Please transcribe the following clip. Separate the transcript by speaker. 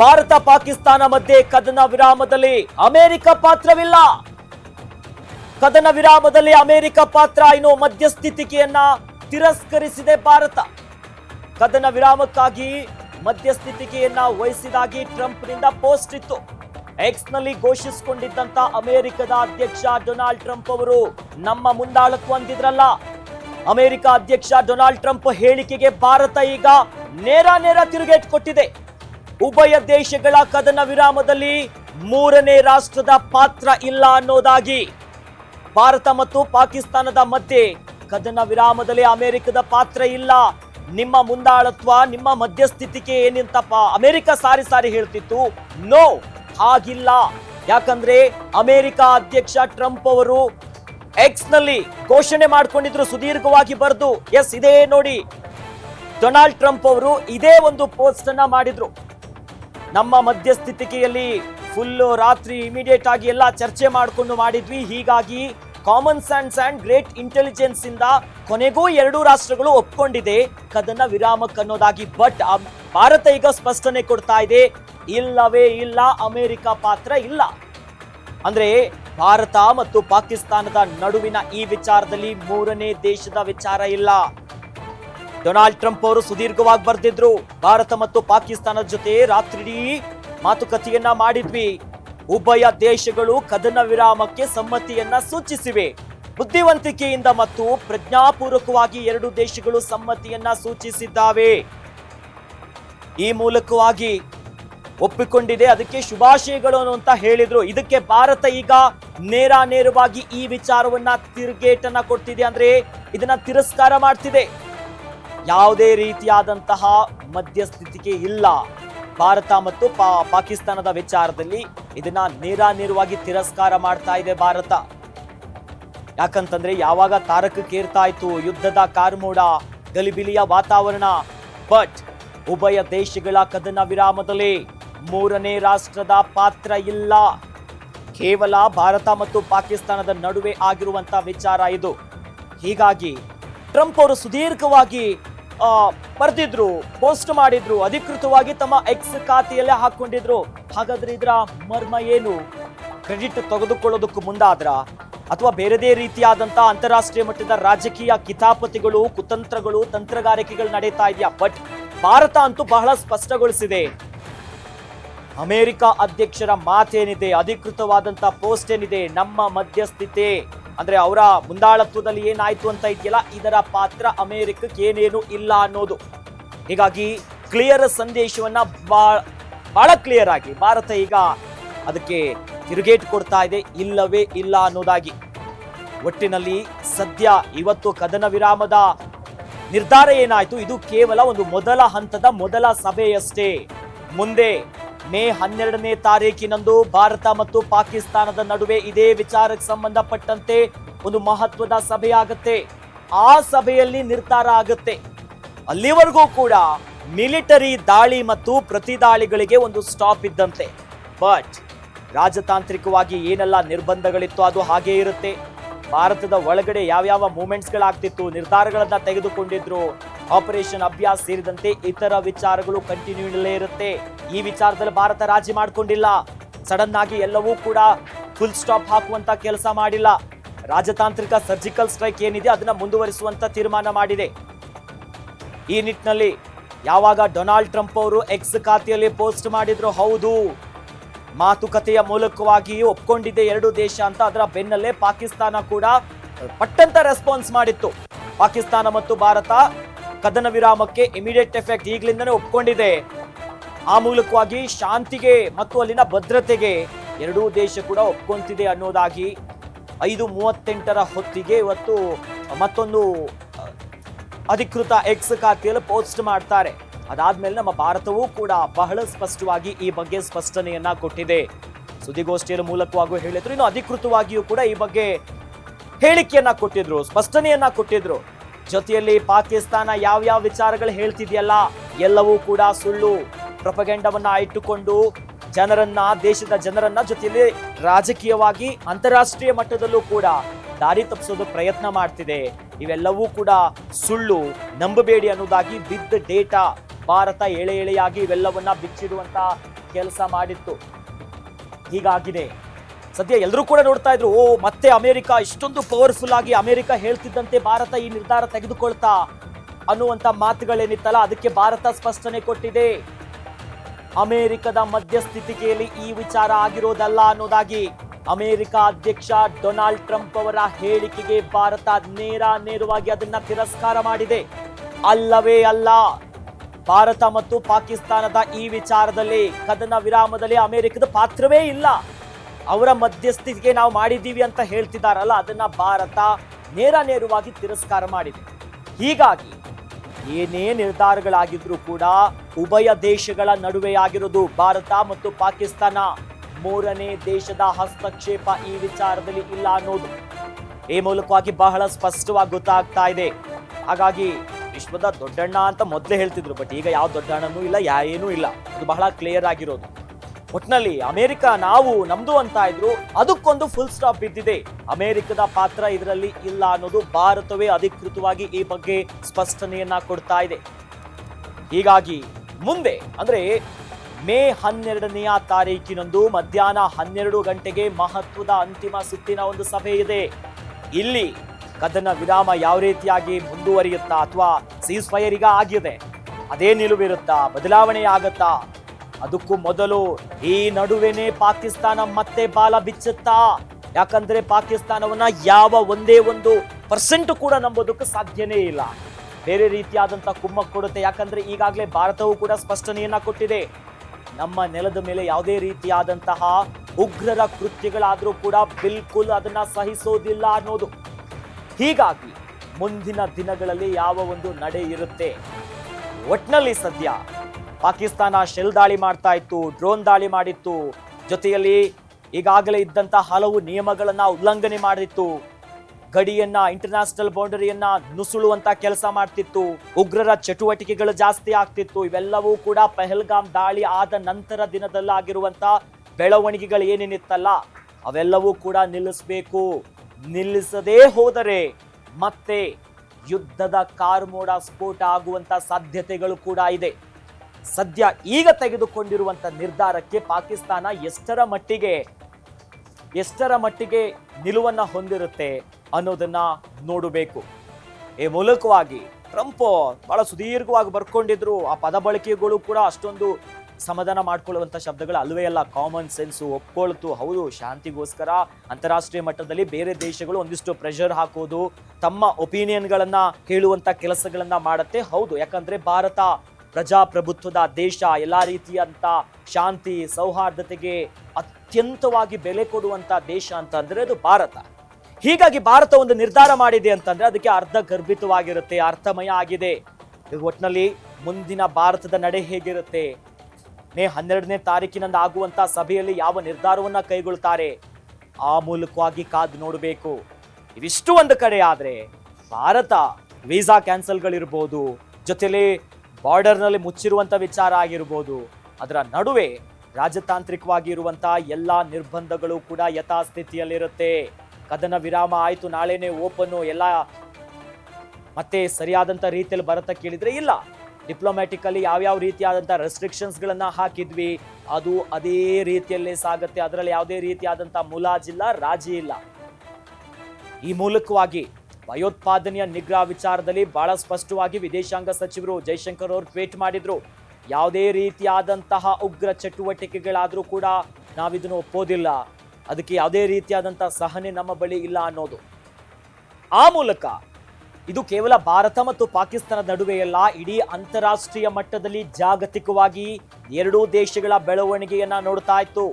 Speaker 1: ಭಾರತ ಪಾಕಿಸ್ತಾನ ಮಧ್ಯೆ ಕದನ ವಿರಾಮದಲ್ಲಿ ಅಮೆರಿಕ ಪಾತ್ರವಿಲ್ಲ. ಕದನ ವಿರಾಮದಲ್ಲಿ ಅಮೆರಿಕ ಪಾತ್ರ ಇನ್ನು ಮಧ್ಯಸ್ಥಿತಿಕೆಯನ್ನ ತಿರಸ್ಕರಿಸಿದೆ ಭಾರತ. ಕದನ ವಿರಾಮಕ್ಕಾಗಿ ಮಧ್ಯಸ್ಥಿತಿಕೆಯನ್ನ ವಹಿಸಿದಾಗಿ ಟ್ರಂಪ್ನಿಂದ ಪೋಸ್ಟ್ ಇತ್ತು. ಎಕ್ಸ್ನಲ್ಲಿ ಘೋಷಿಸಿಕೊಂಡಿದ್ದಂತ ಅಮೆರಿಕದ ಅಧ್ಯಕ್ಷ ಡೊನಾಲ್ಡ್ ಟ್ರಂಪ್ ಅವರು ನಮ್ಮ ಮುಂದಾಳತ್ವ ಅಂದಿದ್ರಲ್ಲ. ಅಮೆರಿಕ ಅಧ್ಯಕ್ಷ ಡೊನಾಲ್ಡ್ ಟ್ರಂಪ್ ಹೇಳಿಕೆಗೆ ಭಾರತ ಈಗ ನೇರ ನೇರ ತಿರುಗೇಟ್ ಕೊಟ್ಟಿದೆ. ಉಭಯ ದೇಶಗಳ ಕದನ ವಿರಾಮದಲ್ಲಿ ಮೂರನೇ ರಾಷ್ಟ್ರದ ಪಾತ್ರ ಇಲ್ಲ ಅನ್ನೋದಾಗಿ ಭಾರತ ಮತ್ತು ಪಾಕಿಸ್ತಾನದ ಮಧ್ಯೆ ಕದನ ವಿರಾಮದಲ್ಲಿ ಅಮೆರಿಕದ ಪಾತ್ರ ಇಲ್ಲ. ನಿಮ್ಮ ಮುಂದಾಳತ್ವ, ನಿಮ್ಮ ಮಧ್ಯಸ್ಥಿತಿಕೆ ಏನಿಂತಪ್ಪ ಅಮೆರಿಕ ಸಾರಿ ಸಾರಿ ಹೇಳ್ತಿತ್ತು, ನೋ, ಹಾಗಿಲ್ಲ. ಯಾಕಂದ್ರೆ ಅಮೆರಿಕ ಅಧ್ಯಕ್ಷ ಟ್ರಂಪ್ ಅವರು ಎಕ್ಸ್ನಲ್ಲಿ ಘೋಷಣೆ ಮಾಡಿಕೊಂಡಿದ್ರು ಸುದೀರ್ಘವಾಗಿ ಬರೆದು. ಎಸ್ ಇದೇ ನೋಡಿ. ಡೊನಾಲ್ಡ್ ಟ್ರಂಪ್ ಅವರು ಇದೇ ಒಂದು ಪೋಸ್ಟ್ ಅನ್ನ ಮಾಡಿದ್ರು. ನಮ್ಮ ಮಧ್ಯಸ್ಥಿತಿಕೆಯಲ್ಲಿ ಫುಲ್ಲು ರಾತ್ರಿ ಇಮಿಡಿಯೇಟ್ ಆಗಿ ಎಲ್ಲ ಚರ್ಚೆ ಮಾಡಿಕೊಂಡು ಮಾಡಿದ್ವಿ. ಹೀಗಾಗಿ common sense and great intelligence ಇಂದ ಕೊನೆಗೂ ಎರಡೂ ರಾಷ್ಟ್ರಗಳು ಒಪ್ಕೊಂಡಿದೆ. ಕದನ ವಿರಾಮಕ್ಕೆ ಅನ್ನೋದಾಗಿ. ಬಟ್ ಭಾರತ ಈಗ ಸ್ಪಷ್ಟನೆ ಕೊಡ್ತಾ ಇದೆ. ಇಲ್ಲವೇ ಇಲ್ಲ, ಅಮೆರಿಕ ಪಾತ್ರ ಇಲ್ಲ. ಅಂದ್ರೆ ಭಾರತ ಮತ್ತು ಪಾಕಿಸ್ತಾನದ ನಡುವಿನ ಈ ವಿಚಾರದಲ್ಲಿ ಮೂರನೇ ದೇಶದ ವಿಚಾರ ಇಲ್ಲ. ಡೊನಾಲ್ಡ್ ಟ್ರಂಪ್ ಅವರು ಸುದೀರ್ಘವಾಗಿ ಬರೆದಿದ್ರು. ಭಾರತ ಮತ್ತು ಪಾಕಿಸ್ತಾನದ ಜೊತೆ ರಾತ್ರಿ ಮಾತುಕತೆಯನ್ನ ಮಾಡಿದ್ವಿ. ಉಭಯ ದೇಶಗಳು ಕದನ ವಿರಾಮಕ್ಕೆ ಸಮ್ಮತಿಯನ್ನ ಸೂಚಿಸಿವೆ. ಬುದ್ಧಿವಂತಿಕೆಯಿಂದ ಮತ್ತು ಪ್ರಜ್ಞಾಪೂರ್ವಕವಾಗಿ ಎರಡು ದೇಶಗಳು ಸಮ್ಮತಿಯನ್ನ ಸೂಚಿಸಿದ್ದಾವೆ. ಈ ಮೂಲಕವಾಗಿ ಒಪ್ಪಿಕೊಂಡಿದೆ. ಅದಕ್ಕೆ ಶುಭಾಶಯಗಳು ಅಂತ ಹೇಳಿದ್ರು. ಇದಕ್ಕೆ ಭಾರತ ಈಗ ನೇರ ನೇರವಾಗಿ ಈ ವಿಚಾರವನ್ನ ತಿರುಗೇಟನ್ನ ಕೊಡ್ತಿದೆ. ಅಂದ್ರೆ ಇದನ್ನ ತಿರಸ್ಕಾರ ಮಾಡ್ತಿದೆ. ಯಾವುದೇ ರೀತಿಯಾದಂತಹ ಮಧ್ಯಸ್ಥಿತಿಗೆ ಇಲ್ಲ. ಭಾರತ ಮತ್ತು ಪಾ- ಪಾಕಿಸ್ತಾನದ ವಿಚಾರದಲ್ಲಿ ಇದನ್ನ ನೇರ ನೇರವಾಗಿ ತಿರಸ್ಕಾರ ಮಾಡ್ತಾ ಇದೆ ಭಾರತ. ಯಾಕಂತಂದ್ರೆ ಯಾವಾಗ ತಾರಕಕ್ಕೇರ್ತಾ ಇತ್ತು, ಯುದ್ಧದ ಕಾರ್ಮೋಡ, ಗಲಿಬಿಲಿಯ ವಾತಾವರಣ. ಬಟ್ ಉಭಯ ದೇಶಗಳ ಕದನ ವಿರಾಮದಲ್ಲಿ ಮೂರನೇ ರಾಷ್ಟ್ರದ ಪಾತ್ರ ಇಲ್ಲ. ಕೇವಲ ಭಾರತ ಮತ್ತು ಪಾಕಿಸ್ತಾನದ ನಡುವೆ ಆಗಿರುವಂತ ವಿಚಾರ ಇದು. ಹೀಗಾಗಿ ಟ್ರಂಪ್ ಅವರು ಸುದೀರ್ಘವಾಗಿ ಬರ್ದಿದ್ರು, ಪೋಸ್ಟ್ ಮಾಡಿದ್ರು, ಅಧಿಕೃತವಾಗಿ ತಮ್ಮ ಎಕ್ಸ್ ಖಾತೆಯಲ್ಲೇ ಹಾಕೊಂಡಿದ್ರು. ಹಾಗಾದ್ರೆ ಇದರ ಮರ್ಮ ಏನು? ಕ್ರೆಡಿಟ್ ತೆಗೆದುಕೊಳ್ಳೋದಕ್ಕೂ ಮುಂದಾದ್ರ? ಅಥವಾ ಬೇರೆದೇ ರೀತಿಯಾದಂತ ಅಂತಾರಾಷ್ಟ್ರೀಯ ಮಟ್ಟದ ರಾಜಕೀಯ ಕಿತಾಪತಿಗಳು, ಕುತಂತ್ರಗಳು, ತಂತ್ರಗಾರಿಕೆಗಳು ನಡೀತಾ ಇದೆಯಾ? ಬಟ್ ಭಾರತ ಅಂತೂ ಬಹಳ ಸ್ಪಷ್ಟಗೊಳಿಸಿದೆ. ಅಮೆರಿಕ ಅಧ್ಯಕ್ಷರ ಮಾತೇನಿದೆ, ಅಧಿಕೃತವಾದಂತ ಪೋಸ್ಟ್ ಏನಿದೆ? ನಮ್ಮ ಮಧ್ಯಸ್ಥಿತೆ. ಅಂದ್ರೆ ಅವರ ಮುಂದಾಳತ್ವದಲ್ಲಿ ಏನಾಯ್ತು ಅಂತ ಇದೆಯಲ್ಲ, ಇದರ ಪಾತ್ರ ಅಮೆರಿಕಕ್ಕೆ ಏನೇನು ಇಲ್ಲ ಅನ್ನೋದು. ಹೀಗಾಗಿ ಕ್ಲಿಯರ್ ಸಂದೇಶವನ್ನ ಭಾಳ ಬಹಳ ಕ್ಲಿಯರ್ ಆಗಿ ಭಾರತ ಈಗ ಅದಕ್ಕೆ ತಿರುಗೇಟ್ ಕೊಡ್ತಾ ಇದೆ, ಇಲ್ಲವೇ ಇಲ್ಲ ಅನ್ನೋದಾಗಿ. ಒಟ್ಟಿನಲ್ಲಿ ಸದ್ಯ ಇವತ್ತು ಕದನ ವಿರಾಮದ ನಿರ್ಧಾರ ಏನಾಯ್ತು, ಇದು ಕೇವಲ ಒಂದು ಮೊದಲ ಹಂತದ ಮೊದಲ ಸಭೆಯಷ್ಟೇ. ಮುಂದೆ ಮೇ ಹನ್ನೆರಡನೇ ತಾರೀಕಿನಂದು ಭಾರತ ಮತ್ತು ಪಾಕಿಸ್ತಾನದ ನಡುವೆ ಇದೇ ವಿಚಾರಕ್ಕೆ ಸಂಬಂಧಪಟ್ಟಂತೆ ಒಂದು ಮಹತ್ವದ ಸಭೆ ಆಗುತ್ತೆ ಆ ಸಭೆಯಲ್ಲಿ ನಿರ್ಧಾರ ಆಗುತ್ತೆ. ಅಲ್ಲಿವರೆಗೂ ಕೂಡ ಮಿಲಿಟರಿ ದಾಳಿ ಮತ್ತು ಪ್ರತಿದಾಳಿಗಳಿಗೆ ಒಂದು ಸ್ಟಾಪ್ ಇದ್ದಂತೆ. ಬಟ್ ರಾಜತಾಂತ್ರಿಕವಾಗಿ ಏನೆಲ್ಲ ನಿರ್ಬಂಧಗಳಿತ್ತು ಅದು ಹಾಗೇ ಇರುತ್ತೆ. ಭಾರತದ ಒಳಗಡೆ ಯಾವ್ಯಾವ ಮೂಮೆಂಟ್ಸ್ಗಳಾಗ್ತಿತ್ತು, ನಿರ್ಧಾರಗಳನ್ನ ತೆಗೆದುಕೊಂಡಿದ್ರು ಆಪರೇಷನ್ ಅಭ್ಯಾಸ ಸೇರಿದಂತೆ ಇತರ ವಿಚಾರಗಳು ಕಂಟಿನ್ಯೂಲೇ ಇರುತ್ತೆ. ಈ ವಿಚಾರದಲ್ಲಿ ಭಾರತ ರಾಜಿ ಮಾಡ್ಕೊಂಡಿಲ್ಲ. ಸಡನ್ ಆಗಿ ಎಲ್ಲವೂ ಕೂಡ ಫುಲ್ ಸ್ಟಾಪ್ ಹಾಕುವಂತ ಕೆಲಸ ಮಾಡಿಲ್ಲ. ರಾಜತಾಂತ್ರಿಕ ಸರ್ಜಿಕಲ್ ಸ್ಟ್ರೈಕ್ ಏನಿದೆ ಅದನ್ನ ಮುಂದುವರಿಸುವಂತ ತೀರ್ಮಾನ ಮಾಡಿದೆ. ಈ ನಿಟ್ಟಿನಲ್ಲಿ ಯಾವಾಗ ಡೊನಾಲ್ಡ್ ಟ್ರಂಪ್ ಅವರು ಎಕ್ಸ್ ಖಾತೆಯಲ್ಲಿ ಪೋಸ್ಟ್ ಮಾಡಿದ್ರು ಹೌದು. ಮಾತುಕತೆಯ ಮೂಲಕವಾಗಿ ಒಪ್ಕೊಂಡಿದೆ ಎರಡು ದೇಶ ಅಂತ. ಅದರ ಬೆನ್ನಲ್ಲೇ ಪಾಕಿಸ್ತಾನ ಕೂಡ ಪಟ್ಟಂತ ರೆಸ್ಪಾನ್ಸ್ ಮಾಡಿತ್ತು. ಪಾಕಿಸ್ತಾನ ಮತ್ತು ಭಾರತ ಕದನ ವಿರಾಮಕ್ಕೆ ಇಮಿಡಿಯೇಟ್ ಎಫೆಕ್ಟ್ ಈಗಲಿಂದನೇ ಒಪ್ಕೊಂಡಿದೆ. ಆ ಮೂಲಕವಾಗಿ ಶಾಂತಿಗೆ ಮತ್ತು ಅಲ್ಲಿನ ಭದ್ರತೆಗೆ ಎರಡೂ ದೇಶ ಕೂಡ ಒಪ್ಕೊಂತಿದೆ ಅನ್ನೋದಾಗಿ ಐದು ಮೂವತ್ತೆಂಟರ ಹೊತ್ತಿಗೆ ಇವತ್ತು ಮತ್ತೊಂದು ಅಧಿಕೃತ ಎಕ್ಸ್ ಖಾತೆಯಲ್ಲಿ ಪೋಸ್ಟ್ ಮಾಡ್ತಾರೆ. ಅದಾದ್ಮೇಲೆ ನಮ್ಮ ಭಾರತವೂ ಕೂಡ ಬಹಳ ಸ್ಪಷ್ಟವಾಗಿ ಈ ಬಗ್ಗೆ ಸ್ಪಷ್ಟನೆಯನ್ನ ಕೊಟ್ಟಿದೆ. ಸುದ್ದಿಗೋಷ್ಠಿಯ ಮೂಲಕವಾಗೂ ಹೇಳಿದ್ರು, ಇನ್ನು ಅಧಿಕೃತವಾಗಿಯೂ ಕೂಡ ಈ ಬಗ್ಗೆ ಹೇಳಿಕೆಯನ್ನ ಕೊಟ್ಟಿದ್ರು, ಸ್ಪಷ್ಟನೆಯನ್ನ ಕೊಟ್ಟಿದ್ರು. ಜೊತೆಯಲ್ಲಿ ಪಾಕಿಸ್ತಾನ ಯಾವ ಯಾವ ವಿಚಾರಗಳು ಹೇಳ್ತಿದೆಯಲ್ಲ, ಎಲ್ಲವೂ ಕೂಡ ಸುಳ್ಳು. ಪ್ರಪಗೆಂಡವನ್ನ ಇಟ್ಟುಕೊಂಡು ಜನರನ್ನ, ದೇಶದ ಜನರನ್ನ ಜೊತೆಯಲ್ಲಿ ರಾಜಕೀಯವಾಗಿ ಅಂತಾರಾಷ್ಟ್ರೀಯ ಮಟ್ಟದಲ್ಲೂ ಕೂಡ ದಾರಿ ತಪ್ಪಿಸೋದು ಪ್ರಯತ್ನ ಮಾಡ್ತಿದೆ. ಇವೆಲ್ಲವೂ ಕೂಡ ಸುಳ್ಳು. ನಂಬಬೇಡಿ ಅನ್ನೋದಾಗಿ ಬಿದ್ದ ಡೇಟಾ ಭಾರತ ಎಳೆ ಎಳೆಯಾಗಿ ಇವೆಲ್ಲವನ್ನ ಬಿಚ್ಚಿಡುವಂತ ಕೆಲಸ ಮಾಡಿತ್ತು. ಹೀಗಾಗಿದೆ. ಸದ್ಯ ಎಲ್ಲರೂ ಕೂಡ ನೋಡ್ತಾ ಇದ್ರು, ಓ, ಮತ್ತೆ ಅಮೆರಿಕ, ಇಷ್ಟೊಂದು ಪವರ್ಫುಲ್ ಆಗಿ ಅಮೆರಿಕ ಹೇಳ್ತಿದ್ದಂತೆ ಭಾರತ ಈ ನಿರ್ಧಾರ ತೆಗೆದುಕೊಳ್ತಾ ಅನ್ನುವಂತ ಮಾತುಗಳೇನಿತ್ತಲ್ಲ, ಅದಕ್ಕೆ ಭಾರತ ಸ್ಪಷ್ಟನೆ ಕೊಟ್ಟಿದೆ. ಅಮೆರಿಕದ ಮಧ್ಯಸ್ಥಿತಿಕೆಯಲ್ಲಿ ಈ ವಿಚಾರ ಆಗಿರೋದಲ್ಲ ಅನ್ನೋದಾಗಿ ಅಮೆರಿಕ ಅಧ್ಯಕ್ಷ ಡೊನಾಲ್ಡ್ ಟ್ರಂಪ್ ಅವರ ಹೇಳಿಕೆಗೆ ಭಾರತ ನೇರ ನೇರವಾಗಿ ಅದನ್ನ ತಿರಸ್ಕಾರ ಮಾಡಿದೆ. ಅಲ್ಲವೇ ಅಲ್ಲ, ಭಾರತ ಮತ್ತು ಪಾಕಿಸ್ತಾನದ ಈ ವಿಚಾರದಲ್ಲಿ ಕದನ ವಿರಾಮದಲ್ಲಿ ಅಮೆರಿಕದ ಪಾತ್ರವೇ ಇಲ್ಲ. ಅವರ ಮಧ್ಯಸ್ಥಿಕೆ ನಾವು ಮಾಡಿದ್ದೀವಿ ಅಂತ ಹೇಳ್ತಿದ್ದಾರಲ್ಲ, ಅದನ್ನು ಭಾರತ ನೇರ ನೇರವಾಗಿ ತಿರಸ್ಕಾರ ಮಾಡಿದೆ. ಹೀಗಾಗಿ ಏನೇ ನಿರ್ಧಾರಗಳಾಗಿದ್ರೂ ಕೂಡ ಉಭಯ ದೇಶಗಳ ನಡುವೆ ಆಗಿರೋದು ಭಾರತ ಮತ್ತು ಪಾಕಿಸ್ತಾನ ಮೂರನೇ ದೇಶದ ಹಸ್ತಕ್ಷೇಪ ಈ ವಿಚಾರದಲ್ಲಿ ಇಲ್ಲ ಅನ್ನೋದು ಈ ಮೂಲಕವಾಗಿ ಬಹಳ ಸ್ಪಷ್ಟವಾಗಿ ಗೊತ್ತಾಗ್ತಾ ಇದೆ. ಹಾಗಾಗಿ ವಿಶ್ವದ ದೊಡ್ಡಣ್ಣ ಅಂತ ಮೊದಲೇ ಹೇಳ್ತಿದ್ರು, ಬಟ್ ಈಗ ಯಾವ ದೊಡ್ಡಣ್ಣನೂ ಇಲ್ಲ, ಯಾ ಇಲ್ಲ. ಅದು ಬಹಳ ಕ್ಲಿಯರ್ ಆಗಿರೋದು. ಒಟ್ನಲ್ಲಿ ಅಮೆರಿಕ ನಾವು ನಮ್ದು ಅಂತ ಇದ್ರು ಅದಕ್ಕೊಂದು ಫುಲ್ ಸ್ಟಾಪ್ ಬಿದ್ದಿದೆ. ಅಮೆರಿಕದ ಪಾತ್ರ ಇದರಲ್ಲಿ ಇಲ್ಲ ಅನ್ನೋದು ಭಾರತವೇ ಅಧಿಕೃತವಾಗಿ ಈ ಬಗ್ಗೆ ಸ್ಪಷ್ಟನೆಯನ್ನ ಕೊಡ್ತಾ ಇದೆ. ಹೀಗಾಗಿ ಮುಂದೆ, ಅಂದ್ರೆ ಮೇ ಹನ್ನೆರಡನೆಯ ತಾರೀಕಿನಂದು ಮಧ್ಯಾಹ್ನ ಹನ್ನೆರಡು ಗಂಟೆಗೆ ಮಹತ್ವದ ಅಂತಿಮ ಸುತ್ತಿನ ಒಂದು ಸಭೆ ಇದೆ. ಇಲ್ಲಿ ಕದನ ವಿರಾಮ ಯಾವ ರೀತಿಯಾಗಿ ಮುಂದುವರಿಯುತ್ತಾ ಅಥವಾ ಸೀಸ್ ಫೈರ್ ಆಗಿದೆ? ಅದೇ ನಿಲುವಿರುತ್ತಾ? ಬದಲಾವಣೆ ಆಗತ್ತಾ? ಅದಕ್ಕೂ ಮೊದಲು ಈ ನಡುವೆನೆ ಪಾಕಿಸ್ತಾನ ಮತ್ತೆ ಬಾಲ ಬಿಚ್ಚುತ್ತಾ? ಯಾಕಂದ್ರೆ ಪಾಕಿಸ್ತಾನವನ್ನ ಯಾವ ಒಂದೇ ಒಂದು ಪರ್ಸೆಂಟ್ ಕೂಡ ನಂಬೋದಕ್ಕೆ ಸಾಧ್ಯನೇ ಇಲ್ಲ. ಬೇರೆ ರೀತಿಯಾದಂತ ಕುಮ್ಮಕ್ ಕೊಡುತ್ತೆ. ಯಾಕಂದ್ರೆ ಈಗಾಗಲೇ ಭಾರತವು ಕೂಡ ಸ್ಪಷ್ಟನೆಯನ್ನ ಕೊಟ್ಟಿದೆ. ನಮ್ಮ ನೆಲದ ಮೇಲೆ ಯಾವುದೇ ರೀತಿಯಾದಂತಹ ಉಗ್ರರ ಕೃತ್ಯಗಳಾದರೂ ಕೂಡ ಬಿಲ್ಕುಲ್ ಅದನ್ನ ಸಹಿಸೋದಿಲ್ಲ ಅನ್ನೋದು. ಹೀಗಾಗಿ ಮುಂದಿನ ದಿನಗಳಲ್ಲಿ ಯಾವ ಒಂದು ನಡೆ ಇರುತ್ತೆ? ಒಟ್ನಲ್ಲಿ ಸದ್ಯ ಪಾಕಿಸ್ತಾನ ಶೆಲ್ ದಾಳಿ ಮಾಡ್ತಾ ಇತ್ತು, ಡ್ರೋನ್ ದಾಳಿ ಮಾಡಿತ್ತು. ಜೊತೆಯಲ್ಲಿ ಈಗಾಗಲೇ ಇದ್ದಂತ ಹಲವು ನಿಯಮಗಳನ್ನ ಉಲ್ಲಂಘನೆ ಮಾಡಿತ್ತು. ಗಡಿಯನ್ನ ಇಂಟರ್ನ್ಯಾಷನಲ್ ಬೌಂಡರಿಯನ್ನ ನುಸುಳುವಂತ ಕೆಲಸ ಮಾಡ್ತಿತ್ತು. ಉಗ್ರರ ಚಟುವಟಿಕೆಗಳು ಜಾಸ್ತಿ ಆಗ್ತಿತ್ತು. ಇವೆಲ್ಲವೂ ಕೂಡ ಪೆಹಲ್ಗಾಮ್ ದಾಳಿ ಆದ ನಂತರ ದಿನದಲ್ಲಾಗಿರುವಂತ ಬೆಳವಣಿಗೆಗಳು ಏನೇನಿತ್ತಲ್ಲ, ಅವೆಲ್ಲವೂ ಕೂಡ ನಿಲ್ಲಿಸಬೇಕು. ನಿಲ್ಲಿಸದೇ ಹೋದರೆ ಮತ್ತೆ ಯುದ್ಧದ ಕಾರ್ಮೋಡ ಸ್ಫೋಟ ಆಗುವಂತ ಸಾಧ್ಯತೆಗಳು ಕೂಡ ಇದೆ. ಸದ್ಯ ಈಗ ತೆಗೆದುಕೊಂಡಿರುವಂತ ನಿರ್ಧಾರಕ್ಕೆ ಪಾಕಿಸ್ತಾನ ಎಷ್ಟರ ಮಟ್ಟಿಗೆ ಎಷ್ಟರ ಮಟ್ಟಿಗೆ ನಿಲುವನ್ನ ಹೊಂದಿರುತ್ತೆ ಅನ್ನೋದನ್ನ ನೋಡಬೇಕು. ಈ ಮೂಲಕವಾಗಿ ಟ್ರಂಪ್ ಬಹಳ ಸುದೀರ್ಘವಾಗಿ ಬರ್ಕೊಂಡಿದ್ರು. ಆ ಪದ ಬಳಕೆಗಳು ಕೂಡ ಅಷ್ಟೊಂದು ಸಮಾಧಾನ ಮಾಡ್ಕೊಳ್ಳುವಂತ ಶಬ್ದಗಳು ಅಲ್ವೇ ಅಲ್ಲ. ಕಾಮನ್ ಸೆನ್ಸು ಒಪ್ಕೊಳ್ತು. ಹೌದು, ಶಾಂತಿಗೋಸ್ಕರ ಅಂತಾರಾಷ್ಟ್ರೀಯ ಮಟ್ಟದಲ್ಲಿ ಬೇರೆ ದೇಶಗಳು ಒಂದಿಷ್ಟು ಪ್ರೆಷರ್ ಹಾಕೋದು, ತಮ್ಮ ಒಪಿನಿಯನ್ಗಳನ್ನ ಹೇಳುವಂತ ಕೆಲಸಗಳನ್ನ ಮಾಡುತ್ತೆ. ಹೌದು, ಯಾಕಂದ್ರೆ ಭಾರತ ಪ್ರಜಾಪ್ರಭುತ್ವದ ದೇಶ, ಎಲ್ಲ ರೀತಿಯಂಥ ಶಾಂತಿ, ಸೌಹಾರ್ದತೆಗೆ ಅತ್ಯಂತವಾಗಿ ಬೆಲೆ ಕೊಡುವಂಥ ದೇಶ ಅಂತಂದರೆ ಅದು ಭಾರತ. ಹೀಗಾಗಿ ಭಾರತ ಒಂದು ನಿರ್ಧಾರ ಮಾಡಿದೆ ಅಂತಂದರೆ ಅದಕ್ಕೆ ಅರ್ಧ ಗರ್ಭಿತವಾಗಿರುತ್ತೆ, ಅರ್ಥಮಯ ಆಗಿದೆ. ಒಟ್ಟಿನಲ್ಲಿ ಮುಂದಿನ ಭಾರತದ ನಡೆ ಹೇಗಿರುತ್ತೆ? ಮೇ ಹನ್ನೆರಡನೇ ತಾರೀಕಿನಂದು ಆಗುವಂಥ ಸಭೆಯಲ್ಲಿ ಯಾವ ನಿರ್ಧಾರವನ್ನು ಕೈಗೊಳ್ತಾರೆ? ಆ ಮೂಲಕವಾಗಿ ಕಾದು ನೋಡಬೇಕು. ಇವಿಷ್ಟು ಒಂದು ಕಡೆ ಆದರೆ ಭಾರತ ವೀಸಾ ಕ್ಯಾನ್ಸಲ್ಗಳಿರ್ಬೋದು, ಜೊತೆಲಿ ಬಾರ್ಡರ್ನಲ್ಲಿ ಮುಚ್ಚಿರುವಂಥ ವಿಚಾರ ಆಗಿರ್ಬೋದು. ಅದರ ನಡುವೆ ರಾಜತಾಂತ್ರಿಕವಾಗಿ ಇರುವಂಥ ಎಲ್ಲ ನಿರ್ಬಂಧಗಳು ಕೂಡ ಯಥಾಸ್ಥಿತಿಯಲ್ಲಿರುತ್ತೆ. ಕದನ ವಿರಾಮ ಆಯಿತು, ನಾಳೆನೆ ಓಪನ್ನು ಎಲ್ಲ ಮತ್ತೆ ಸರಿಯಾದಂಥ ರೀತಿಯಲ್ಲಿ ಬರತ್ತ ಕೇಳಿದರೆ ಇಲ್ಲ. ಡಿಪ್ಲೊಮ್ಯಾಟಿಕಲಿ ಯಾವ್ಯಾವ ರೀತಿಯಾದಂಥ ರೆಸ್ಟ್ರಿಕ್ಷನ್ಸ್ಗಳನ್ನು ಹಾಕಿದ್ವಿ, ಅದು ಅದೇ ರೀತಿಯಲ್ಲೇ ಸಾಗುತ್ತೆ. ಅದರಲ್ಲಿ ಯಾವುದೇ ರೀತಿಯಾದಂಥ ಮುಲಾಜಿಲ್ಲ ರಾಜಿ ಇಲ್ಲ. ಈ ಮೂಲಕವಾಗಿ ಭಯೋತ್ಪಾದನೆಯ ನಿಗ್ರಹ ವಿಚಾರದಲ್ಲಿ ಬಹಳ ಸ್ಪಷ್ಟವಾಗಿ ವಿದೇಶಾಂಗ ಸಚಿವರು ಜೈಶಂಕರ್ ಅವರು ಟ್ವೀಟ್ ಮಾಡಿದ್ರು. ಯಾವುದೇ ರೀತಿಯಾದಂತಹ ಉಗ್ರ ಚಟುವಟಿಕೆಗಳಾದರೂ ಕೂಡ ನಾವಿದನ್ನು ಒಪ್ಪೋದಿಲ್ಲ. ಅದಕ್ಕೆ ಯಾವುದೇ ರೀತಿಯಾದಂಥ ಸಹನೆ ನಮ್ಮ ಬಳಿ ಇಲ್ಲ ಅನ್ನೋದು. ಆ ಮೂಲಕ ಇದು ಕೇವಲ ಭಾರತ ಮತ್ತು ಪಾಕಿಸ್ತಾನದ ನಡುವೆಯಲ್ಲ ಇಡೀ ಅಂತಾರಾಷ್ಟ್ರೀಯ ಮಟ್ಟದಲ್ಲಿ ಜಾಗತಿಕವಾಗಿ ಎರಡೂ ದೇಶಗಳ ಬೆಳವಣಿಗೆಯನ್ನು ನೋಡ್ತಾ ಇತ್ತು.